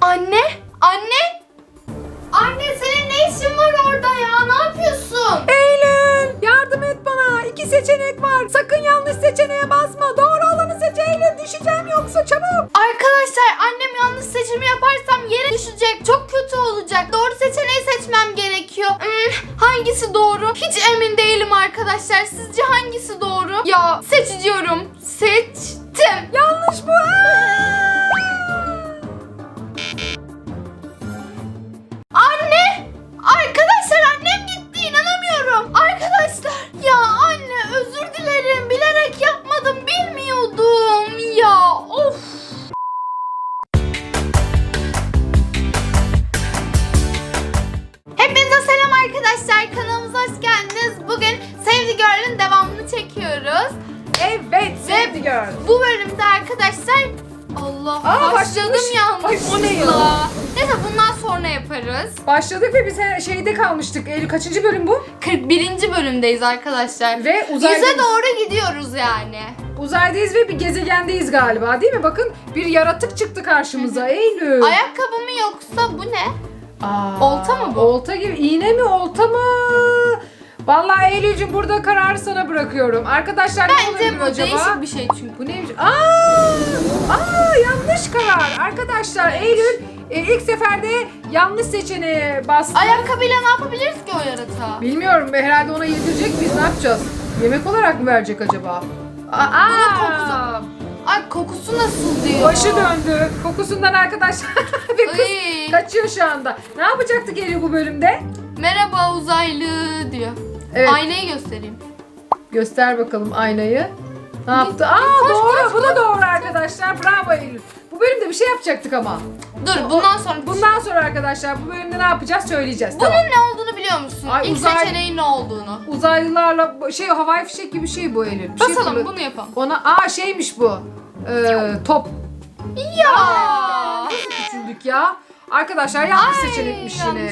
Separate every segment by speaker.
Speaker 1: Anne? Anne? Anne senin ne işin var orada ya? Ne yapıyorsun?
Speaker 2: Eylül yardım et bana. İki seçenek var. Sakın yanlış seçeneğe basma. Doğru olanı seç Eylül. Düşeceğim yoksa çabuk.
Speaker 1: Arkadaşlar annem yanlış seçimi yaparsam yere düşecek. Çok kötü olacak. Doğru seçeneği seçmem gerekiyor. Hmm, hangisi doğru? Hiç emin değilim arkadaşlar. Sizce hangisi doğru? Ya seçiyorum. Seçtim.
Speaker 2: Yanlış bu.
Speaker 1: Anne!
Speaker 2: He- şeyde kalmıştık. Eylül kaçıncı bölüm bu?
Speaker 1: 41. bölümdeyiz arkadaşlar.
Speaker 2: Ve uzaydayız.
Speaker 1: Yüze doğru gidiyoruz yani.
Speaker 2: Uzaydayız ve bir gezegendeyiz galiba değil mi? Bakın bir yaratık çıktı karşımıza Eylül.
Speaker 1: Ayakkabı mı yoksa bu ne?
Speaker 2: Aa,
Speaker 1: Olta mı bu?
Speaker 2: Olta gibi. İğne mi olta mı? Vallahi Eylül'cüm burada kararı sana bırakıyorum. Arkadaşlar ne
Speaker 1: Bence
Speaker 2: olabilir
Speaker 1: bu
Speaker 2: acaba?
Speaker 1: değişik bir şey çünkü.
Speaker 2: Bu neymiş? Aa! Aa yanlış karar. Arkadaşlar Eylül e, ilk seferde yanlış seçeneğe bastı.
Speaker 1: Ayakkabıyla ne yapabiliriz ki o yaratığa?
Speaker 2: Bilmiyorum herhalde ona yedirecek biz ne yapacağız? Yemek olarak mı verecek acaba? Aa,
Speaker 1: Bunun kokusu- Ay kokusu nasıl diyor?
Speaker 2: Başı döndü. Kokusundan arkadaşlar. Ve kız
Speaker 1: Ay.
Speaker 2: kaçıyor şu anda. Ne yapacaktık Eylül bu bölümde?
Speaker 1: Merhaba uzaylı diyor.
Speaker 2: Evet.
Speaker 1: Aynayı göstereyim.
Speaker 2: Göster bakalım aynayı. Ne yaptı? Aa
Speaker 1: koş,
Speaker 2: doğru.
Speaker 1: koş,
Speaker 2: bu da doğru arkadaşlar. Bravo Eylül. Bu bölümde bir şey yapacaktık ama.
Speaker 1: Dur bundan sonra
Speaker 2: Bundan sonra arkadaşlar bu bölümde ne yapacağız söyleyeceğiz.
Speaker 1: Bunun
Speaker 2: Tamam.
Speaker 1: ne olduğunu biliyor musun?
Speaker 2: Ay,
Speaker 1: İlk
Speaker 2: uzay-
Speaker 1: seçeneğin ne olduğunu.
Speaker 2: Uzaylılarla şey havai fişek gibi bir şey bu Eylül. Bir şey
Speaker 1: Basalım
Speaker 2: fırlat-
Speaker 1: bunu yapalım.
Speaker 2: Ona aa şeymiş bu. Ee, top.
Speaker 1: Ya.
Speaker 2: Nasıl düşündük ya? Arkadaşlar yanlış
Speaker 1: Ay,
Speaker 2: seçenekmiş
Speaker 1: yanlış.
Speaker 2: yine.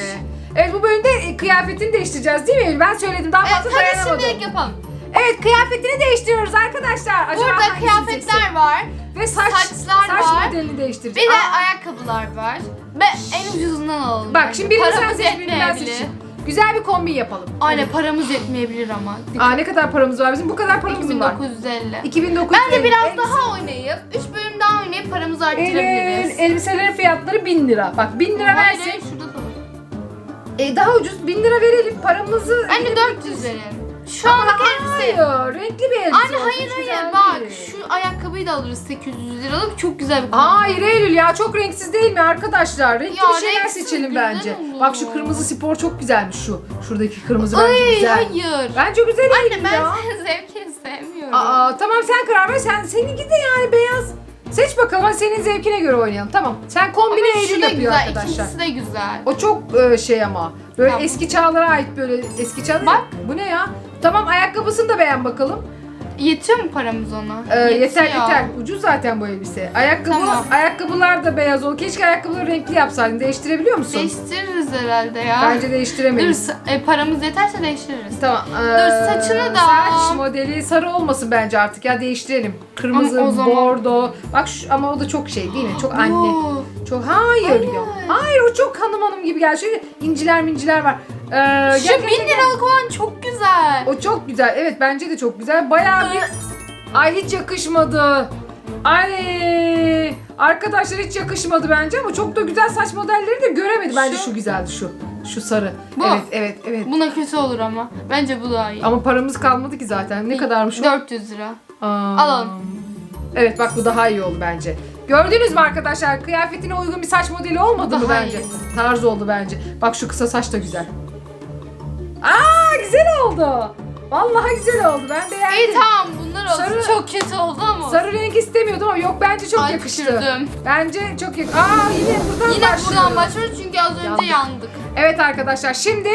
Speaker 2: Evet bu bölümde e, kıyafetini değiştireceğiz değil mi Eylül? Ben söyledim daha
Speaker 1: Evet
Speaker 2: fazla
Speaker 1: hadi
Speaker 2: dayanamadım.
Speaker 1: şimdilik yapalım.
Speaker 2: Evet kıyafetini değiştiriyoruz arkadaşlar. Acaba
Speaker 1: Burada kıyafetler var.
Speaker 2: Ve saç,
Speaker 1: saçlar
Speaker 2: saç
Speaker 1: var.
Speaker 2: modelini
Speaker 1: Bir
Speaker 2: değiştireceğiz.
Speaker 1: de
Speaker 2: Aa,
Speaker 1: ayakkabılar var. Ve en ucuzundan alalım.
Speaker 2: Bak şimdi birini sen
Speaker 1: Paramız
Speaker 2: seç birini ben
Speaker 1: yetmeyebilir.
Speaker 2: seçeyim. Güzel bir kombin yapalım.
Speaker 1: Aynen paramız yetmeyebilir ama.
Speaker 2: Aa ne kadar paramız var bizim? Bu kadar paramız mı var?
Speaker 1: 2950.
Speaker 2: 2900
Speaker 1: Bence biraz daha oynayıp 3 bölüm daha oynayıp paramızı arttırabiliriz.
Speaker 2: elbiselerin fiyatları 1000 lira. Bak 1000 lira
Speaker 1: Hayır,
Speaker 2: versek
Speaker 1: şurada da. var.
Speaker 2: e, daha ucuz 1000 lira verelim paramızı.
Speaker 1: Bence 400 verelim. Şu anlık elbise.
Speaker 2: Hayır renkli bir elbise.
Speaker 1: Anne
Speaker 2: olsun,
Speaker 1: hayır
Speaker 2: hiç
Speaker 1: hayır
Speaker 2: güzel
Speaker 1: bak
Speaker 2: değil.
Speaker 1: şu ayakkabıyı da alırız 800 liralık çok güzel bir
Speaker 2: Hayır Eylül ya çok renksiz değil mi arkadaşlar? Renkli
Speaker 1: Ya,
Speaker 2: bir şeyler
Speaker 1: renksiz
Speaker 2: seçelim
Speaker 1: güzel
Speaker 2: bence.
Speaker 1: olur.
Speaker 2: Bak şu kırmızı spor çok güzelmiş şu. Şuradaki kırmızı bence
Speaker 1: Ay
Speaker 2: güzel.
Speaker 1: hayır.
Speaker 2: Bence güzel
Speaker 1: Anne
Speaker 2: Eylül
Speaker 1: ben
Speaker 2: ya.
Speaker 1: senin zevkini sevmiyorum.
Speaker 2: Aa tamam sen karar ver. Sen seninki de yani beyaz. Seç bakalım hadi senin zevkine göre oynayalım. Tamam. Sen kombine
Speaker 1: Ama
Speaker 2: Eylül
Speaker 1: şu da
Speaker 2: yapıyor
Speaker 1: güzel,
Speaker 2: arkadaşlar.
Speaker 1: ikincisi de güzel.
Speaker 2: O çok e, şey ama. Böyle
Speaker 1: Tamam.
Speaker 2: eski çağlara ait böyle eski çağlar.
Speaker 1: Bak.
Speaker 2: Bu ne ya? Tamam ayakkabısını da beğen bakalım.
Speaker 1: Yetiyor mu paramız ona?
Speaker 2: Ee, yeter
Speaker 1: Yetiyor.
Speaker 2: yeter. Ucuz zaten bu elbise. Ayakkabı
Speaker 1: Tamam.
Speaker 2: ayakkabılar da beyaz ol. Keşke ayakkabıları renkli yapsaydın. Değiştirebiliyor musun?
Speaker 1: Değiştiririz herhalde ya.
Speaker 2: Bence
Speaker 1: Dur
Speaker 2: değiştiremeyiz.
Speaker 1: sa- e, paramız yeterse değiştiririz.
Speaker 2: Tamam.
Speaker 1: Dur, saçını da-
Speaker 2: Saç modeli sarı olmasın bence artık ya değiştirelim. Kırmızı,
Speaker 1: Ama o zaman-
Speaker 2: bordo. Bak şu, ama o da çok şey değil mi? Çok anne.
Speaker 1: Oo.
Speaker 2: Çok hayır, ya. Hayır o çok hanım hanım gibi geldi. Şöyle inciler minciler var. Ee,
Speaker 1: Şu bin
Speaker 2: gel.
Speaker 1: liralık olan çok güzel.
Speaker 2: O çok güzel. Evet bence de çok güzel. Bayağı bir... Ay hiç yakışmadı. Ay arkadaşlar hiç yakışmadı bence ama çok da güzel saç modelleri de göremedim. Bence
Speaker 1: Şu-
Speaker 2: şu güzeldi şu. Şu sarı.
Speaker 1: Bu.
Speaker 2: Evet evet evet.
Speaker 1: Buna kötü olur ama. Bence bu daha iyi.
Speaker 2: Ama paramız kalmadı ki zaten. Ne kadarmış o?
Speaker 1: 400 lira.
Speaker 2: Aa.
Speaker 1: Alalım.
Speaker 2: Evet bak bu daha iyi oldu bence. Gördünüz mü arkadaşlar? Kıyafetine uygun bir saç modeli olmadı mı
Speaker 1: Daha
Speaker 2: bence?
Speaker 1: iyi.
Speaker 2: Tarz oldu bence. Bak şu kısa saç da güzel. Aa güzel oldu. Vallahi güzel oldu. Ben beğendim.
Speaker 1: İyi tamam bunlar olsun.
Speaker 2: Sarı-
Speaker 1: Çok kötü oldu ama.
Speaker 2: Sarı renk istemiyordum ama yok bence çok
Speaker 1: Ay,
Speaker 2: yakıştı.
Speaker 1: düşürdüm.
Speaker 2: Bence çok yakıştı. Aa yine buradan
Speaker 1: Yine
Speaker 2: başlıyoruz.
Speaker 1: buradan başlıyoruz çünkü az önce
Speaker 2: Yandık.
Speaker 1: yandık.
Speaker 2: Evet arkadaşlar şimdi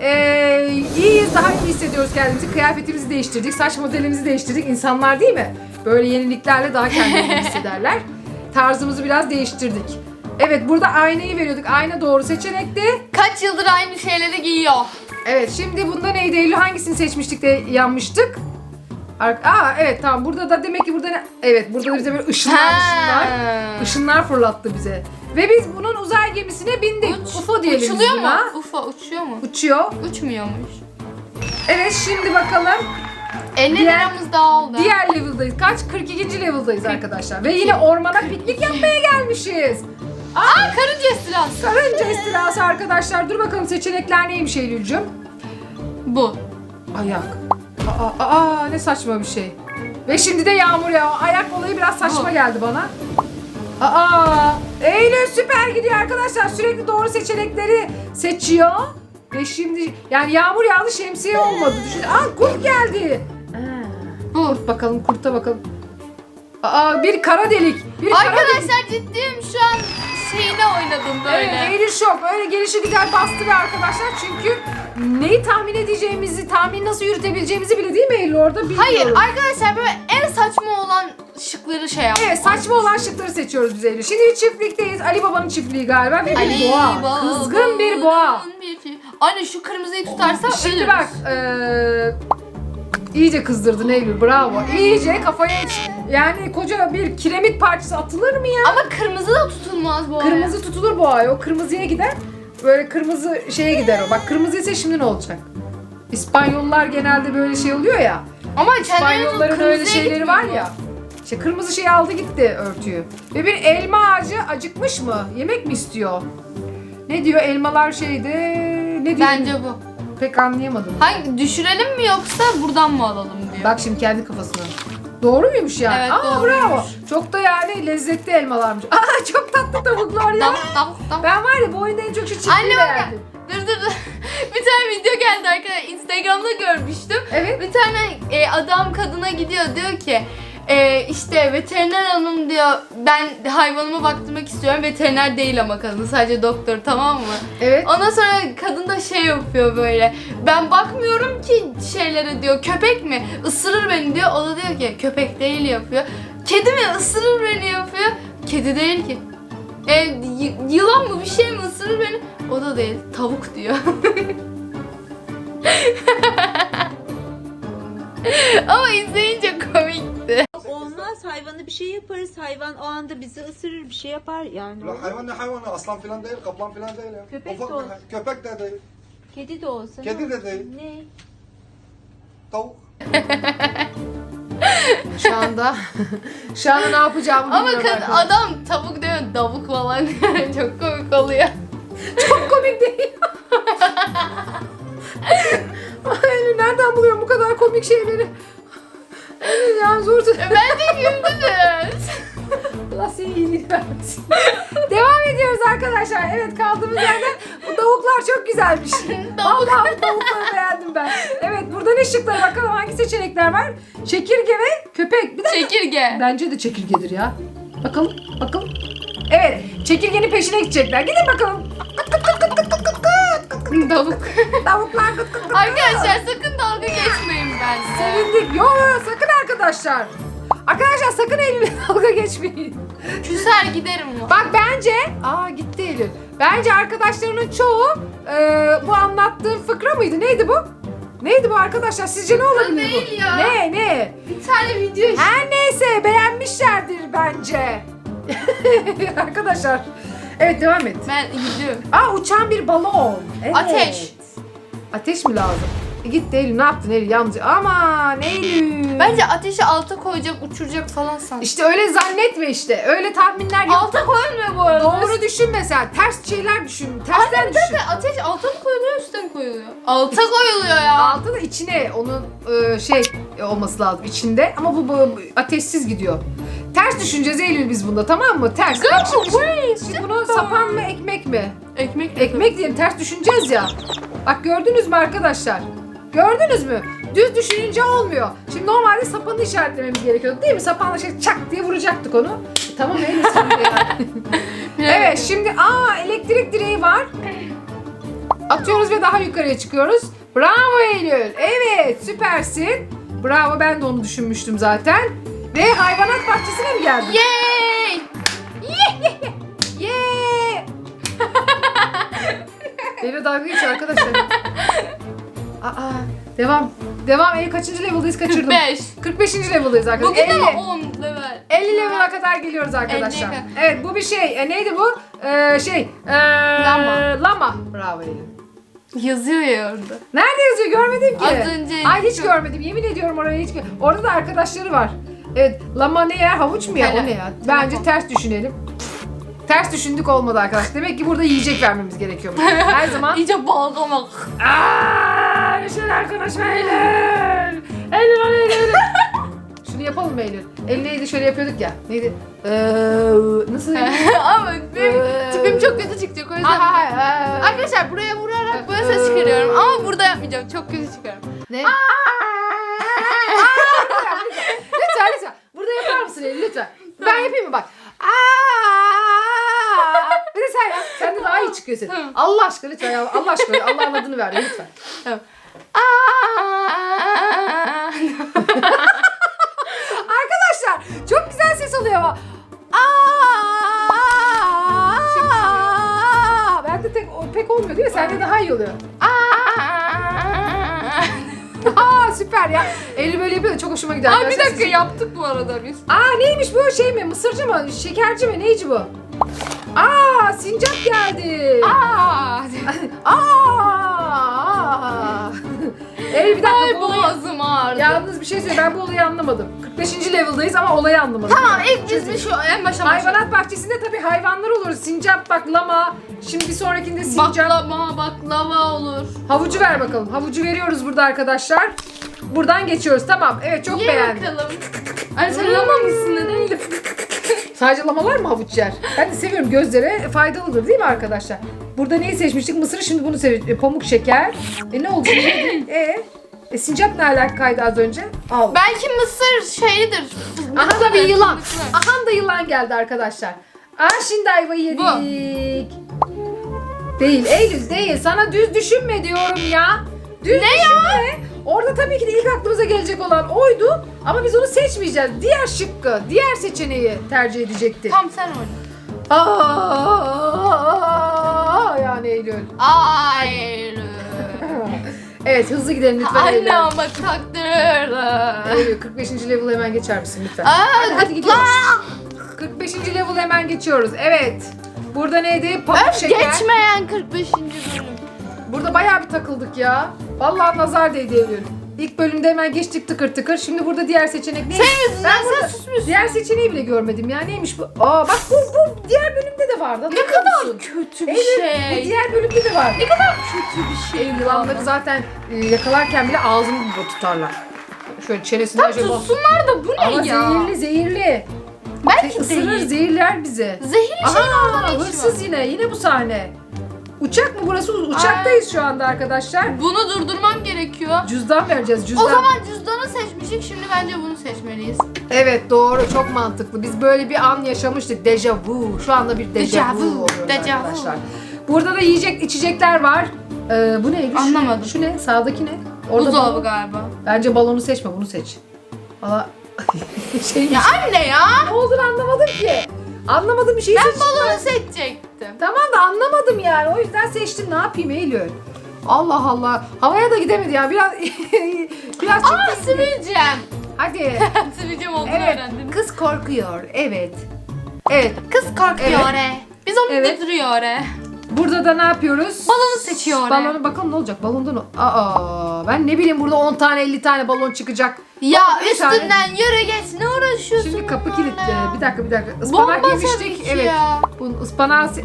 Speaker 2: eee iyiyiz daha iyi hissediyoruz kendimizi. Kıyafetimizi değiştirdik, saç modelimizi değiştirdik. İnsanlar değil mi? Böyle yeniliklerle daha kendini iyi hissederler. Tarzımızı biraz değiştirdik. Evet burada aynayı veriyorduk. Ayna doğru seçenekti.
Speaker 1: Kaç yıldır aynı şeyleri giyiyor.
Speaker 2: Evet şimdi bunda neydi Eylül? Hangisini seçmiştik de yanmıştık? Ar- Aa evet tamam burada da demek ki burada ne? Evet burada da bize böyle ışınlar ışınlar. Işınlar fırlattı bize. Ve biz bunun uzay gemisine bindik.
Speaker 1: Uç-
Speaker 2: UFO diyelim biz
Speaker 1: Uçuluyor mu?
Speaker 2: buna.
Speaker 1: UFO uçuyor mu?
Speaker 2: Uçuyor.
Speaker 1: Uçmuyormuş.
Speaker 2: Evet şimdi bakalım
Speaker 1: 50
Speaker 2: Diğer-
Speaker 1: liramız daha oldu.
Speaker 2: diğer level'dayız. Kaç? 42. level'dayız arkadaşlar. Ve yine ormana piknik yapmaya gelmişiz.
Speaker 1: Aa karınca istilası.
Speaker 2: Karınca istilası arkadaşlar. Dur bakalım seçenekler neymiş Eylül'cüm?
Speaker 1: Bu.
Speaker 2: Ayak. Aa, aa, aa, ne saçma bir şey. Ve şimdi de yağmur ya. Ayak olayı biraz saçma
Speaker 1: Bu.
Speaker 2: geldi bana. Aa, Eylül süper gidiyor arkadaşlar. Sürekli doğru seçenekleri seçiyor. Ve şimdi yani yağmur yağdı şemsiye olmadı. Düşün. Aa kurt geldi.
Speaker 1: Bu.
Speaker 2: kurt bakalım kurta bakalım. Aa bir kara delik. Bir kara delik.
Speaker 1: Arkadaşlar ciddiyim şu an şeyine oynadım böyle.
Speaker 2: Evet, Eylül şok. Öyle gelişi güzel bastı ve arkadaşlar çünkü neyi tahmin edeceğimizi, tahmin nasıl yürütebileceğimizi bile değil mi Eylül orada bilmiyoruz.
Speaker 1: Hayır arkadaşlar böyle en saçma olan şıkları şey yaptım.
Speaker 2: Evet saçma olan şıkları seçiyoruz biz Eylül. Şimdi bir çiftlikteyiz. Ali Baba'nın çiftliği galiba ve bir boğa. Kızgın bir boğa.
Speaker 1: Anne şu kırmızıyı tutarsam
Speaker 2: Şimdi
Speaker 1: ölürüz.
Speaker 2: bak eee iyice kızdırdın Eylül bravo. İyice kafaya yani koca bir kiremit parçası atılır mı ya?
Speaker 1: Ama kırmızı da tutulmaz bu arada.
Speaker 2: Kırmızı tutulur boğaya. O kırmızıya gider. Böyle kırmızı şeye gider o. Bak kırmızı ise şimdi ne olacak? İspanyollar genelde böyle şey oluyor ya.
Speaker 1: Ama
Speaker 2: İspanyolların öyle şeyleri var ya. İşte kırmızı şey aldı gitti örtüyü. Ve bir elma ağacı acıkmış mı? Yemek mi istiyor? Ne diyor? Elmalar şeyde ne
Speaker 1: bu.
Speaker 2: diyor?
Speaker 1: Bence bu.
Speaker 2: Pek anlayamadım.
Speaker 1: Hangi düşürelim mi yoksa buradan mı alalım diyor.
Speaker 2: Bak şimdi kendi kafasına. Doğru muymuş yani?
Speaker 1: Evet,
Speaker 2: Aa
Speaker 1: doğruymuş.
Speaker 2: bravo. Çok da yani lezzetli elmalarmış. Aa çok tatlı tavuklar ya.
Speaker 1: Tavuk tavuk tavuk.
Speaker 2: Ben var ya bu oyunda en çok şu çiftliği beğendim.
Speaker 1: Dur dur dur. bir tane video geldi arkadaşlar. Instagram'da görmüştüm.
Speaker 2: Evet.
Speaker 1: Bir tane e, adam kadına gidiyor diyor ki e, işte veteriner hanım diyor ben hayvanıma baktırmak istiyorum. Veteriner değil ama kadın sadece doktor tamam mı?
Speaker 2: Evet.
Speaker 1: Ondan sonra kadın da şey yapıyor böyle. Ben bakmıyorum ki şeylere diyor. Köpek mi? Isırır beni diyor. O da diyor ki köpek değil yapıyor. Kedi mi? Isırır beni yapıyor. Kedi değil ki. E, yılan mı bir şey mi ısırır beni? O da değil. Tavuk diyor. Ama izleyince komikti.
Speaker 3: Olmaz hayvana bir şey yaparız. Hayvan o anda bizi ısırır bir şey yapar yani.
Speaker 4: La hayvan ne hayvanı? Aslan filan değil, kaplan filan değil ya.
Speaker 3: Köpek
Speaker 4: Ufak
Speaker 3: de
Speaker 4: bir hay- Köpek de değil,
Speaker 3: Kedi de olsa.
Speaker 4: Kedi de değil.
Speaker 3: Ne?
Speaker 4: tavuk.
Speaker 2: Şu anda şu anda ne yapacağımı
Speaker 1: Ama
Speaker 2: bilmiyorum.
Speaker 1: kad-
Speaker 2: arkadaşlar.
Speaker 1: adam tavuk diyor, davuk falan çok komik oluyor.
Speaker 2: Çok komik değil. Ay, nereden buluyorum bu kadar komik şeyleri? Ay, ya zor tut.
Speaker 1: Bence güldünüz.
Speaker 2: Allah seni iyiliğini vermesin. Devam ediyoruz arkadaşlar. Evet kaldığımız yerden bu tavuklar çok güzelmiş. Vallahi bu tavukları beğendim ben. Evet burada ne şıklar bakalım hangi seçenekler var? Çekirge ve köpek. Bir dakika.
Speaker 1: Çekirge.
Speaker 2: Bence de çekirgedir ya. Bakalım, bakalım. Evet, çekirgenin peşine gidecekler. Gidin bakalım.
Speaker 1: Davuk.
Speaker 2: Tavuklar kıt kıt kıt.
Speaker 1: Arkadaşlar sakın dalga geçmeyin bence.
Speaker 2: Sevindik. Yo yo sakın arkadaşlar. Arkadaşlar sakın Eylül'e dalga geçmeyin.
Speaker 1: Küser giderim o.
Speaker 2: Bak bence... Aa gitti Eylül. Bence arkadaşlarının çoğu e, bu anlattığım fıkra mıydı? Neydi bu? Neydi bu arkadaşlar? Sizce ne olabilir bu?
Speaker 1: değil ya.
Speaker 2: Ne ne?
Speaker 1: Bir tane video işte.
Speaker 2: Her neyse beğenmişlerdir bence. arkadaşlar. Evet devam et.
Speaker 1: Ben gidiyorum.
Speaker 2: Aa uçan bir balon. Evet.
Speaker 1: Ateş.
Speaker 2: Ateş mi lazım? E, git Eylül ne yaptın Eylül yalnız. Aman Eylül.
Speaker 1: Bence ateşi alta koyacak, uçuracak falan sandım.
Speaker 2: İşte öyle zannetme işte. Öyle tahminler yok.
Speaker 1: Alta koyulmuyor bu arada.
Speaker 2: Doğru düşünme sen. Ters şeyler düşün. Tersten düşün.
Speaker 1: dakika ateş alta mı koyuluyor üstte mi koyuluyor? Alta koyuluyor ya.
Speaker 2: Altı da içine onun e, şey olması lazım içinde. Ama bu, bu ateşsiz gidiyor. Ters düşüneceğiz Eylül biz bunda tamam mı? Ters. Bak şimdi, şimdi bunu sapan mı ekmek mi?
Speaker 1: Ekmek
Speaker 2: Ekmek diyelim ters düşüneceğiz ya. Bak gördünüz mü arkadaşlar? Gördünüz mü? Düz düşününce olmuyor. Şimdi normalde sapanı işaretlememiz gerekiyordu değil mi? Sapanla şey çak diye vuracaktık onu. E, tamam öyle şimdi ya. evet şimdi aa elektrik direği var. Atıyoruz ve daha yukarıya çıkıyoruz. Bravo Eylül. Evet süpersin. Bravo ben de onu düşünmüştüm zaten. Ve hayvanat bahçesine mi geldin?
Speaker 1: Yay!
Speaker 2: Yeah! Benimle dalga geçiyor arkadaşlar. Aa, devam. Devam. Ey kaçıncı level'dayız kaçırdım.
Speaker 1: 45.
Speaker 2: 45. level'dayız arkadaşlar.
Speaker 1: Bugün de
Speaker 2: 50.
Speaker 1: 10 level.
Speaker 2: 50 level'a kadar geliyoruz arkadaşlar.
Speaker 1: 50'ye kadar.
Speaker 2: Evet bu bir şey. E, neydi bu? Ee, şey. ee,
Speaker 1: Lama.
Speaker 2: Lama. Bravo Eylül.
Speaker 1: Yazıyor ya orada.
Speaker 2: Nerede yazıyor görmedim ki.
Speaker 1: Az önce-
Speaker 2: Ay hiç görmedim. Yemin ediyorum oraya hiç Orada da arkadaşları var. Evet. Lama ne yer? Havuç mu ya? O ne ya? Bence ters düşünelim. Ters düşündük olmadı arkadaş. Demek ki burada yiyecek vermemiz gerekiyormuş. Her zaman.
Speaker 1: İyice bağlamak.
Speaker 2: Aaa! Bir şeyler konuşma Eylül. Eylül neydi Eylül? Şunu yapalım Eylül? El neydi şöyle yapıyorduk ya. Neydi? Ee, nasıl?
Speaker 1: Ama benim
Speaker 2: Ee,
Speaker 1: tipim çok kötü çıkacak o yüzden.
Speaker 2: Ha, ha, ha.
Speaker 1: Arkadaşlar buraya vurarak böyle ses çıkarıyorum ama burada yapmayacağım. Çok kötü çıkarım. Ne?
Speaker 2: lütfen lütfen. Burada yapar mısın Eylül lütfen? Ben yapayım mı bak. Aa! Bir de sen yap. Sen senin.
Speaker 1: Tamam.
Speaker 2: Allah aşkına lütfen ya. Allah aşkına Allah'ın adını ver lütfen. Arkadaşlar çok güzel ses oluyor ama. Ben de tek, pek olmuyor değil mi? Sende daha iyi oluyor. Aa süper ya. Eli böyle yapıyor da çok hoşuma gidiyor.
Speaker 1: Aa, bir dakika yaptık bu arada biz.
Speaker 2: Aa neymiş bu şey mi? Mısırcı mı? Şekerci mi? Neyci bu? Sincap geldi.
Speaker 1: Aa!
Speaker 2: Aa. Ey bir dakika
Speaker 1: Ay
Speaker 2: bu olayı...
Speaker 1: boğazım ağrıdı.
Speaker 2: Yalnız bir şey söyleyeyim ben bu olayı anlamadım. 45. level'dayız ama olayı anlamadım.
Speaker 1: Tamam ilk biz bir şu en başa başlayalım.
Speaker 2: Hayvanat bahçesinde tabii hayvanlar olur. Sincap, bak, lama. Şimdi bir sonrakinde sincap.
Speaker 1: Baklava, baklava olur.
Speaker 2: Havucu ver bakalım. Havucu veriyoruz burada arkadaşlar. Buradan geçiyoruz. Tamam. Evet çok
Speaker 1: Ye
Speaker 2: beğendim.
Speaker 1: bakalım. Ay sen lama mısın neden?
Speaker 2: Sadece mı havuç yer? Ben de seviyorum. Gözlere faydalıdır değil mi arkadaşlar? Burada neyi seçmiştik? Mısırı şimdi bunu seviyoruz. E, pamuk şeker. E ne oldu? e, e sincap ne alakaydı az önce? Al.
Speaker 1: Belki mısır şeylidir.
Speaker 2: Aha da bir yılan. Aha da yılan geldi arkadaşlar. Aa şimdi ayvayı yedik.
Speaker 1: Bu.
Speaker 2: Değil Eylül değil. Sana düz düşünme diyorum ya. Düz
Speaker 1: Ne ya?
Speaker 2: Orada tabii ki de ilk aklımıza gelecek olan oydu. Ama biz onu seçmeyeceğiz. Diğer şıkkı, diğer seçeneği tercih edecektik.
Speaker 1: Tam sen oyna.
Speaker 2: Aa, yani Eylül.
Speaker 1: Ay.
Speaker 2: Evet hızlı gidelim lütfen Eylül.
Speaker 1: Anne ama taktırırlar.
Speaker 2: Eylül 45. level hemen geçer misin lütfen?
Speaker 1: Aa,
Speaker 2: Hadi gidiyoruz. 45. level hemen geçiyoruz. Evet. Burada neydi? Pamuk
Speaker 1: Öf
Speaker 2: şeker.
Speaker 1: geçmeyen 45. bölüm.
Speaker 2: Burada bayağı bir takıldık ya. Vallahi nazar değdi Eylül. İlk bölümde hemen geçtik tıkır tıkır. Şimdi burada diğer seçenek ne?
Speaker 1: Senin yüzünden
Speaker 2: Ben
Speaker 1: sen
Speaker 2: burada
Speaker 1: susmuyorsun.
Speaker 2: diğer seçeneği bile görmedim ya. Neymiş bu? Aa bak bu, bu diğer bölümde de vardı.
Speaker 1: Ne kadar
Speaker 2: musun?
Speaker 1: kötü bir
Speaker 2: Bu
Speaker 1: şey.
Speaker 2: diğer bölümde de var.
Speaker 1: Ne kadar kötü bir şey.
Speaker 2: Yılanları zaten e, yakalarken bile ağzını gibi tutarlar. Şöyle çenesinden şöyle bak.
Speaker 1: tutsunlar da bu ne
Speaker 2: Ama
Speaker 1: ya?
Speaker 2: zehirli zehirli.
Speaker 1: Belki
Speaker 2: Isırır
Speaker 1: değil.
Speaker 2: zehirler bizi.
Speaker 1: Zehirli orada
Speaker 2: Aha hırsız yine yine bu sahne. Uçak mı burası? Uçaktayız şu anda arkadaşlar.
Speaker 1: Bunu durdurmam gerekiyor.
Speaker 2: Cüzdan vereceğiz cüzdan.
Speaker 1: O zaman cüzdanı seçmiştik. Şimdi bence bunu seçmeliyiz.
Speaker 2: Evet doğru çok mantıklı. Biz böyle bir an yaşamıştık. Deja vu. Şu anda bir deja,
Speaker 1: Deja
Speaker 2: vu
Speaker 1: vu,
Speaker 2: oluyoruz
Speaker 1: deja vu.
Speaker 2: arkadaşlar. Burada da yiyecek içecekler var. Ee, bu ne? Şu-
Speaker 1: Anlamadım.
Speaker 2: Şu ne? Sağdaki ne? Orada
Speaker 1: Buzdolabı
Speaker 2: balon-
Speaker 1: galiba.
Speaker 2: Bence balonu seçme bunu seç. Valla şey
Speaker 1: Ya anne ya.
Speaker 2: ne olduğunu anlamadım ki. Anlamadım bir şeyi
Speaker 1: Ben
Speaker 2: seçtim.
Speaker 1: balonu seçecektim.
Speaker 2: Tamam anlamadım yani. O yüzden seçtim. Ne yapayım Eylül? Allah Allah. Havaya da gidemedi ya. Biraz biraz
Speaker 1: Aa sivilcem.
Speaker 2: Hadi.
Speaker 1: sivilcem olduğunu
Speaker 2: Evet.
Speaker 1: öğrendim.
Speaker 2: Kız korkuyor. Evet. Evet.
Speaker 1: Kız korkuyor
Speaker 2: Evet.
Speaker 1: re. Biz onu
Speaker 2: Evet.
Speaker 1: götürüyor re.
Speaker 2: Burada da ne yapıyoruz?
Speaker 1: Balonu seçiyor.
Speaker 2: Balonu bakalım ne olacak? Balondan o. Aa, ben ne bileyim burada 10 tane 50 tane balon çıkacak.
Speaker 1: Ya
Speaker 2: Bir tane.
Speaker 1: üstünden yürü geç ne uğraşıyorsun?
Speaker 2: Şimdi kapı
Speaker 1: bunlarla
Speaker 2: kilitli.
Speaker 1: ya?
Speaker 2: Bir dakika bir dakika. Ispanak
Speaker 1: Bomba
Speaker 2: yemiştik.
Speaker 1: tabii ki
Speaker 2: Evet.
Speaker 1: ya.
Speaker 2: Bunun ıspanağı se-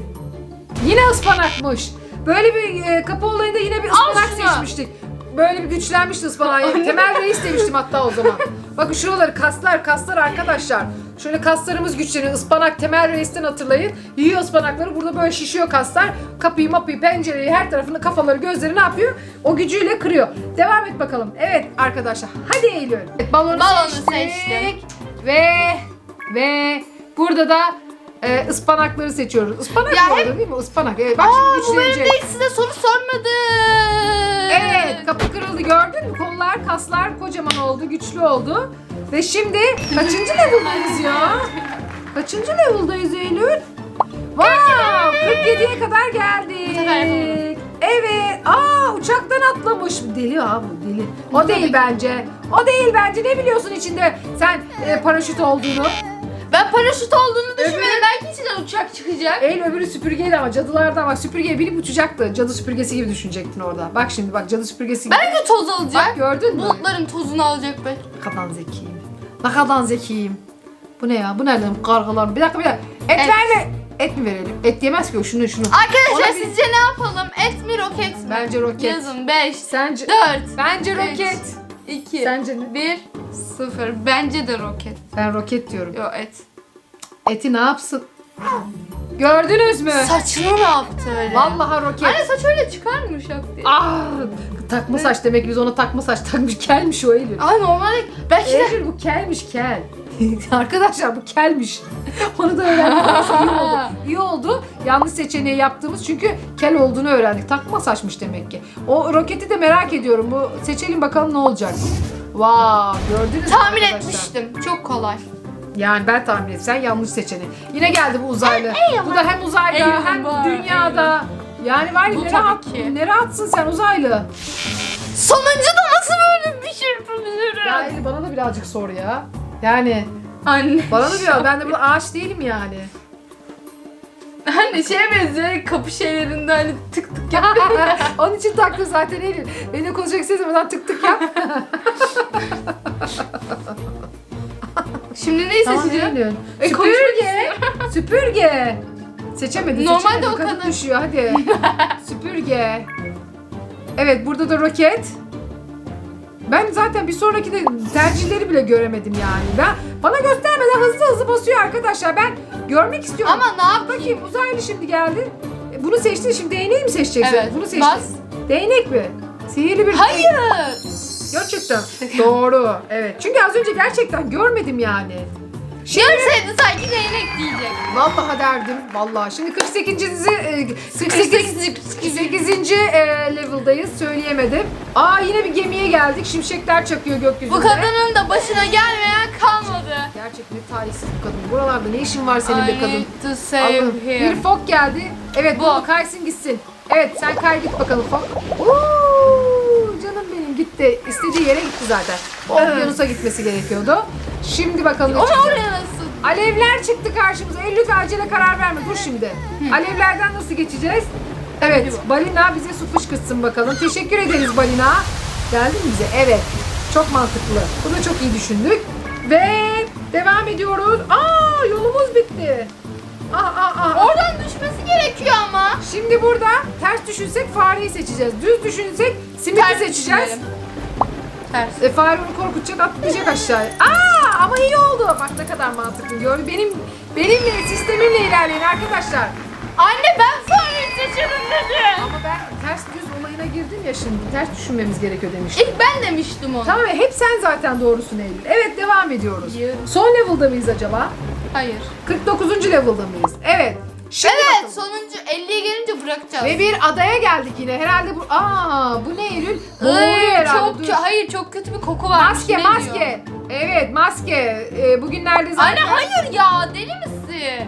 Speaker 2: Yine ıspanakmış. Böyle bir e, kapı olayında yine bir ıspanak
Speaker 1: şunu.
Speaker 2: seçmiştik. Böyle bir güçlenmişti ıspanağı. Temel reis demiştim hatta o zaman. Bakın şuraları kaslar kaslar arkadaşlar. Şöyle kaslarımız güçleniyor. Ispanak temel reisten hatırlayın. Yiyor ıspanakları. Burada böyle şişiyor kaslar. Kapıyı mapıyı pencereyi her tarafını kafaları gözleri ne yapıyor? O gücüyle kırıyor. Devam et bakalım. Evet arkadaşlar. Hadi Eylül. Evet, balonu,
Speaker 1: Balonu
Speaker 2: seçtik.
Speaker 1: seçtim.
Speaker 2: Ve ve burada da e, ıspanakları seçiyoruz. Ispanak
Speaker 1: Ya
Speaker 2: mı
Speaker 1: hep-
Speaker 2: değil mi? Ispanak. Evet bak
Speaker 1: Aa
Speaker 2: şimdi
Speaker 1: bu bölümde hiç size soru sormadım.
Speaker 2: Evet kapı kırıldı gördün mü? Kollar kaslar kocaman oldu güçlü oldu. Ve şimdi kaçıncı level'dayız ya? Kaçıncı level'dayız Eylül? Wow 47'ye kadar geldik.
Speaker 1: sefer yapamadım.
Speaker 2: Evet. Aa uçaktan atlamış. Deli ha bu deli. O değil bence. O değil bence. Ne biliyorsun içinde sen e, paraşüt olduğunu?
Speaker 1: Ben paraşüt olduğunu düşünmedim. Belki içinden uçak çıkacak.
Speaker 2: El öbürü süpürgeydi ama cadılardan bak süpürgeye binip uçacaktı. Cadı süpürgesi gibi düşünecektin orada. Bak şimdi bak cadı süpürgesi gibi.
Speaker 1: Belki toz alacak.
Speaker 2: Bak gördün mü?
Speaker 1: Bulutların tozunu alacak belki.
Speaker 2: Ne kadar zekiyim. Ne kadar zekiyim. Bu ne ya? Bu nereden? Kargalar. Bir dakika bir dakika. Et,
Speaker 1: Et.
Speaker 2: verme. Et mi verelim? Et yemez ki o. Şunu şunu.
Speaker 1: Arkadaşlar
Speaker 2: Ona bir-
Speaker 1: sizce ne yapalım? Et mi roket mi?
Speaker 2: Bence roket.
Speaker 1: Yazın 5,
Speaker 2: Sence?
Speaker 1: 4,
Speaker 2: Bence
Speaker 1: Üç.
Speaker 2: roket.
Speaker 1: 2,
Speaker 2: Sence ne?
Speaker 1: 1, 0. Bence de roket.
Speaker 2: Ben roket diyorum.
Speaker 1: Yo et.
Speaker 2: Eti ne yapsın? Gördünüz mü?
Speaker 1: Saçını ne yaptı öyle?
Speaker 2: Vallahi roket.
Speaker 1: Anne saç öyle çıkar mı şak diye?
Speaker 2: Ah! Takma saç demek biz ona takma saç takmış. Kelmiş o Eylül.
Speaker 1: Aa normalde belki de
Speaker 2: Eylül bu kelmiş kel. Arkadaşlar bu kelmiş. Onu da öğrendik. Aslında iyi oldu. İyi oldu. Yanlış seçeneği yaptığımız çünkü kel olduğunu öğrendik. Takma saçmış demek ki. O roketi de merak ediyorum. Bu seçelim bakalım ne olacak. Wow, gördünüz mü
Speaker 1: tahmin
Speaker 2: arkadaşlar?
Speaker 1: etmiştim. Çok kolay.
Speaker 2: Yani ben tahmin etsem yanlış seçeneği. Yine geldi bu uzaylı. bu da hem uzayda
Speaker 1: Eyvah,
Speaker 2: hem dünyada. Yani var ya
Speaker 1: Bu
Speaker 2: ne
Speaker 1: tabii
Speaker 2: rahat,
Speaker 1: ki.
Speaker 2: ne rahatsın sen uzaylı.
Speaker 1: Sonuncu da nasıl böyle bir şey yapabilirim?
Speaker 2: Ya Eli bana da birazcık sor ya. Yani
Speaker 1: Anne.
Speaker 2: bana da biraz ben de burada ağaç değilim yani.
Speaker 1: Anne şeye benziyor kapı şeylerinde hani tık tık yap.
Speaker 2: Onun için taktı zaten Eylül. Benimle konuşacak istediğim tık tık yap.
Speaker 1: Şimdi neyi
Speaker 2: tamam
Speaker 1: seçeceğim?
Speaker 2: Eylül.
Speaker 1: E, konuşmak
Speaker 2: Süpürge. Süpürge. Seçemedi.
Speaker 1: Normalde
Speaker 2: seçemedi.
Speaker 1: o
Speaker 2: Kadın düşüyor hadi. Süpürge. Evet burada da roket. Ben zaten bir sonraki de tercihleri bile göremedim yani. Ben bana göstermeden hızlı hızlı basıyor arkadaşlar. Ben görmek istiyorum.
Speaker 1: Ama ne yapayım?
Speaker 2: Bakayım uzaylı şimdi geldi. E, Bunu seçtin şimdi değneği mi seçeceksin?
Speaker 1: Evet.
Speaker 2: Bunu seçtin.
Speaker 1: Bas.
Speaker 2: Değnek mi? Sihirli bir
Speaker 1: Hayır.
Speaker 2: Gerçekten. Doğru. Evet. Çünkü az önce gerçekten görmedim yani.
Speaker 1: Görseydi sanki değnek diyecek.
Speaker 2: Vallahi derdim. Vallahi. Şimdi 48. e, 48. 48. e, level'dayız. Söyleyemedim. Aa yine bir gemiye geldik. Şimşekler çakıyor gökyüzünde.
Speaker 1: Bu kadının da başına gelmeyen kalmadı.
Speaker 2: Gerçekten ne talihsiz bu kadın. Buralarda ne işin var senin be
Speaker 1: I
Speaker 2: kadın?
Speaker 1: need to save him.
Speaker 2: Bir fok geldi. Evet bu
Speaker 1: Fok.
Speaker 2: kaysın gitsin. Evet sen kay git bakalım fok. Canım gitti. İstediği yere gitti zaten. Okyanusa gitmesi gerekiyordu. Şimdi bakalım ne
Speaker 1: Ama
Speaker 2: çıkacak.
Speaker 1: oraya nasıl?
Speaker 2: Alevler çıktı karşımıza. Ey lütfen acele karar verme. Dur şimdi. Alevlerden nasıl geçeceğiz? Evet. Balina bize su fışkırtsın bakalım. Teşekkür ederiz Balina. Geldi mi bize? Evet. Çok mantıklı. Bunu çok iyi düşündük. Ve devam ediyoruz. Aa yolumuz bitti. Ah ah ah.
Speaker 1: Oradan düşmesi gerekiyor ama.
Speaker 2: Şimdi burada ters düşünsek fareyi seçeceğiz. Düz düşünsek simiti
Speaker 1: Ters
Speaker 2: seçeceğiz.
Speaker 1: düşünelim. Ters.
Speaker 2: E, fare onu korkutacak atlayacak aşağıya. Aa ama iyi oldu. Bak ne kadar mantıklı. Gör benim benim sistemimle ilerleyin arkadaşlar.
Speaker 1: Anne ben fareyi seçerim dedim.
Speaker 2: Ama ben ters düz olayına girdim ya şimdi. Ters düşünmemiz gerekiyor demiştim.
Speaker 1: İlk ben demiştim onu.
Speaker 2: Tamam hep sen zaten doğrusun Eylül. Evet devam ediyoruz.
Speaker 1: Biliyorum.
Speaker 2: Son level'da mıyız acaba?
Speaker 1: Hayır.
Speaker 2: 49. level'da mıyız? Evet. Şimdi
Speaker 1: Evet
Speaker 2: bakalım.
Speaker 1: sonuncu 50'ye gelince bırakacağız.
Speaker 2: Ve bir adaya geldik yine. Herhalde bu... Aa bu ne Eylül? Boğuluyor
Speaker 1: Ay,
Speaker 2: herhalde.
Speaker 1: çok
Speaker 2: Dur.
Speaker 1: kö- hayır çok kötü bir koku var.
Speaker 2: Maske maske. Evet maske. Ee, bugünlerde zaten...
Speaker 1: Anne hayır ya deli misin?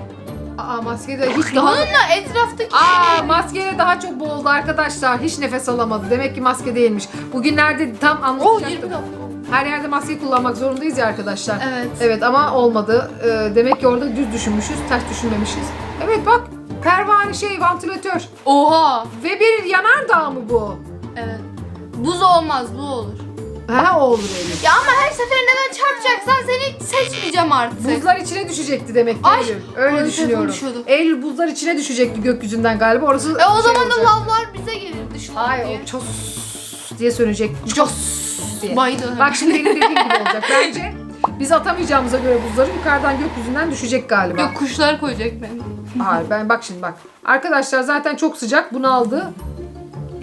Speaker 2: Aa maske de hiç daha...
Speaker 1: Bununla etraftaki
Speaker 2: Aa maskeyle daha çok boğuldu arkadaşlar. Hiç nefes alamadı. Demek ki maske değilmiş. Bugünlerde tam
Speaker 1: Oh
Speaker 2: anlatacaktım.
Speaker 1: 20 dakika.
Speaker 2: Her yerde maske kullanmak zorundayız ya arkadaşlar.
Speaker 1: Evet.
Speaker 2: Evet ama olmadı. Ee, demek ki orada düz düşünmüşüz, ters düşünmemişiz. Evet bak pervane şey vantilatör.
Speaker 1: Oha.
Speaker 2: Ve bir yanardağ mı bu?
Speaker 1: Evet. Buz olmaz bu olur.
Speaker 2: Ha o olur Eylül.
Speaker 1: Ya ama her seferinde ben çarpacaksan seni seçmeyeceğim artık.
Speaker 2: Buzlar içine düşecekti demek ki
Speaker 1: Ay,
Speaker 2: Eylül. Öyle düşünüyorum.
Speaker 1: telefon düşüyordu.
Speaker 2: Eylül buzlar içine düşecekti gökyüzünden galiba. Orası
Speaker 1: E o
Speaker 2: şey
Speaker 1: zaman da
Speaker 2: olacak.
Speaker 1: lavlar bize gelir dışarı
Speaker 2: Hayır
Speaker 1: diye.
Speaker 2: o ços diye sönecek. Ços diye.
Speaker 1: Baydı.
Speaker 2: Bak şimdi benim dediğim gibi olacak. Bence biz atamayacağımıza göre buzları yukarıdan gökyüzünden düşecek galiba.
Speaker 1: Yok kuşlar koyacak beni.
Speaker 2: Hayır ben bak şimdi bak. Arkadaşlar zaten çok sıcak bunu aldı.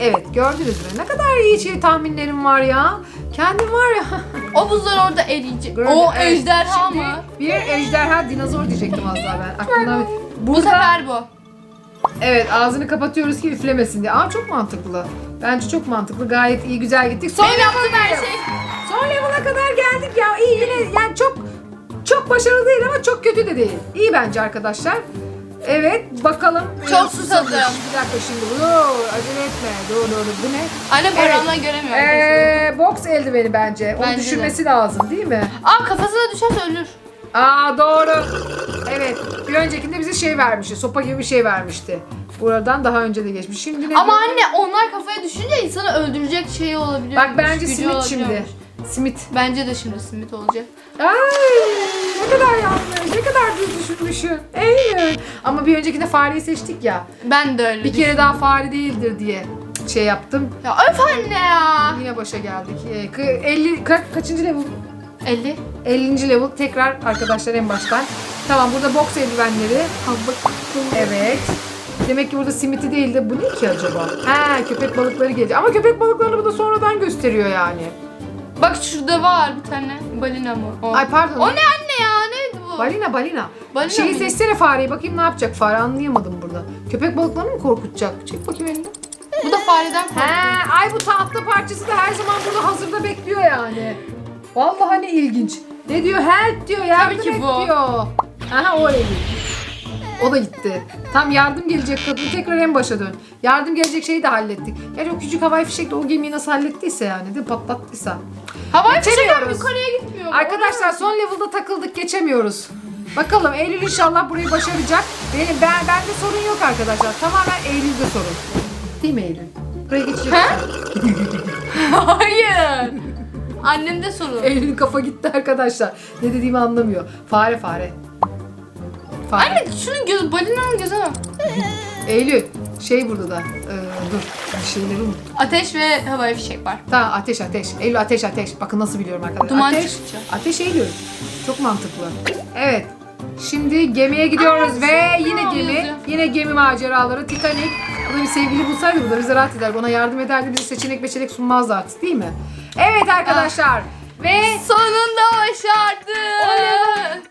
Speaker 2: Evet gördünüz mü? Ne kadar iyi şey tahminlerim var ya. Kendim var ya.
Speaker 1: O buzlar orada eriyecek.
Speaker 2: Gördün,
Speaker 1: o
Speaker 2: evet.
Speaker 1: ejderha
Speaker 2: Şimdi
Speaker 1: mı?
Speaker 2: Bir ejderha dinozor diyecektim az daha ben. Aklımdan
Speaker 1: Bu
Speaker 2: Burada
Speaker 1: sefer bu.
Speaker 2: evet ağzını kapatıyoruz ki üflemesin diye. Aa çok mantıklı. Bence çok mantıklı. Gayet iyi güzel gittik. Son
Speaker 1: Benim yaptığım her şey.
Speaker 2: Son level'a kadar geldik ya. İyi yine yani çok çok başarılı değil ama çok kötü de değil. İyi bence arkadaşlar. Evet bakalım.
Speaker 1: Çok susadım.
Speaker 2: Bir dakika şimdi. Yoo, acele etme. Dur dur. Bu ne?
Speaker 1: Anne paramla göremiyorum.
Speaker 2: Ee, box eldiveni bence. Onu
Speaker 1: Bence de.
Speaker 2: düşünmesi lazım değil mi?
Speaker 1: Aa kafasına düşerse ölür.
Speaker 2: Aa doğru. Evet. Bir öncekinde bize şey vermişti. Sopa gibi bir şey vermişti. Buradan daha önce de geçmiş. Şimdi ne
Speaker 1: Ama
Speaker 2: diyor?
Speaker 1: anne onlar kafaya düşünce insanı öldürecek şey olabilir.
Speaker 2: Bak bence simit şimdi. Simit.
Speaker 1: Bence de şimdi simit olacak.
Speaker 2: Ay ne kadar yanlış. Ne kadar düz düşünmüşsün. Eylül. Ama bir öncekinde fareyi seçtik ya.
Speaker 1: Ben de öyle
Speaker 2: Bir kere daha fare değildir diye şey yaptım.
Speaker 1: Ya öf anne ya.
Speaker 2: Yine başa geldik. Ee, kı- 50 ka- kaçıncı level?
Speaker 1: 50.
Speaker 2: 50. level tekrar arkadaşlar en baştan. Tamam burada boks eldivenleri. Evet. Demek ki burada simiti değil de bu ne ki acaba? Ha köpek balıkları gelecek. Ama köpek balıklarını bu da sonradan gösteriyor yani.
Speaker 1: Bak şurada var bir tane balina mı? O.
Speaker 2: Ay pardon.
Speaker 1: O ne anne ya? Neydi bu?
Speaker 2: Balina balina.
Speaker 1: Balina
Speaker 2: Şeyi
Speaker 1: mı?
Speaker 2: seçsene fareyi bakayım ne yapacak fare anlayamadım burada. Köpek balıklarını mı korkutacak? Çek bakayım elini.
Speaker 1: Bu da fareden korkuyor.
Speaker 2: He, ay bu tahta parçası da her zaman burada hazırda bekliyor yani. Vallahi ne ilginç. Ne diyor? Help diyor, yardım
Speaker 1: Tabii ki
Speaker 2: et
Speaker 1: bu.
Speaker 2: diyor. Aha o Eylül. O da gitti. Tam yardım gelecek kadın tekrar en başa dön. Yardım gelecek şeyi de hallettik. Yani o küçük havai fişek de o gemiyi nasıl hallettiyse yani mi? Patlattıysa.
Speaker 1: Havai fişekler
Speaker 2: Geçemiyoruz.
Speaker 1: yukarıya gitmiyor.
Speaker 2: Arkadaşlar son level'da takıldık geçemiyoruz. Bakalım Eylül inşallah burayı başaracak. Benim ben bende sorun yok arkadaşlar. Tamamen Eylül'de sorun. Değil mi Eylül? Buraya geçecek.
Speaker 1: Hayır. Annem de sorun.
Speaker 2: Eylül'ün kafa gitti arkadaşlar. Ne dediğimi anlamıyor. Fare fare. Fare.
Speaker 1: Anne şunun gözü balinanın gözüne bak.
Speaker 2: Eylül şey burada da. Ee, dur bir şeyleri unuttum.
Speaker 1: Ateş ve havai fişek var.
Speaker 2: Tamam ateş ateş. Eylül ateş ateş. Bakın nasıl biliyorum arkadaşlar.
Speaker 1: Duman
Speaker 2: ateş,
Speaker 1: çıkacak.
Speaker 2: ateş Eylül. Çok mantıklı. Evet. Şimdi gemiye gidiyoruz
Speaker 1: Aa,
Speaker 2: ve yine
Speaker 1: ne
Speaker 2: gemi,
Speaker 1: alıyorsun?
Speaker 2: yine gemi maceraları. Titanic. Da bir sevgili bulsaydı bu da bize rahat ederdi. Ona yardım ederdi. Bize seçenek beçenek sunmazdı artık değil mi? Evet arkadaşlar. Ve
Speaker 1: Sonunda başardık.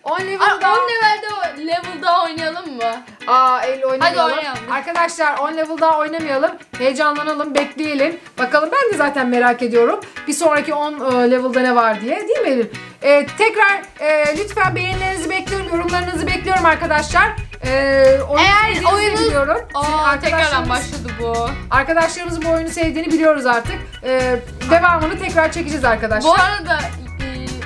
Speaker 2: 10
Speaker 1: Ay,
Speaker 2: level'da
Speaker 1: 10 levelde level'da oynayalım mı?
Speaker 2: Aa el oynamayalım.
Speaker 1: oynayalım.
Speaker 2: Arkadaşlar 10 level daha oynamayalım. Heyecanlanalım, bekleyelim. Bakalım ben de zaten merak ediyorum. Bir sonraki 10 e, level'da ne var diye. Değil mi Elif? E, tekrar e, lütfen beğenilerinizi bekliyorum, yorumlarınızı bekliyorum arkadaşlar. E, oyunu
Speaker 1: Eğer
Speaker 2: sevdiğinizi
Speaker 1: oyunu-
Speaker 2: biliyorum.
Speaker 1: Aa, tekrardan
Speaker 2: arkadaşlarınız-
Speaker 1: başladı bu.
Speaker 2: Arkadaşlarımızın bu oyunu sevdiğini biliyoruz artık. E, devamını tekrar çekeceğiz arkadaşlar.
Speaker 1: Bu arada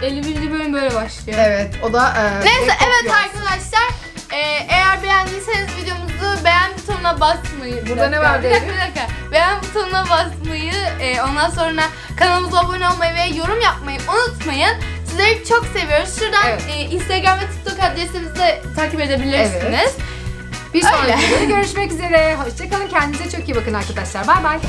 Speaker 1: e, 51. bölüm böyle başlıyor.
Speaker 2: Evet, o da e,
Speaker 1: Neyse evet arkadaşlar. e, eğer beğendiyseniz videomuzu beğen butonuna basmayı. Bir
Speaker 2: Burada ne
Speaker 1: dakika,
Speaker 2: var
Speaker 1: Bir dakika bir dakika. Beğen butonuna basmayı, e, ondan sonra kanalımıza abone olmayı ve yorum yapmayı unutmayın. Sizleri çok seviyoruz. Şuradan
Speaker 2: Evet.
Speaker 1: e, Instagram ve TikTok adresimizi de takip edebilirsiniz.
Speaker 2: Evet. Bir sonraki videoda görüşmek üzere. Hoşçakalın. Kendinize çok iyi bakın arkadaşlar. Bay bay.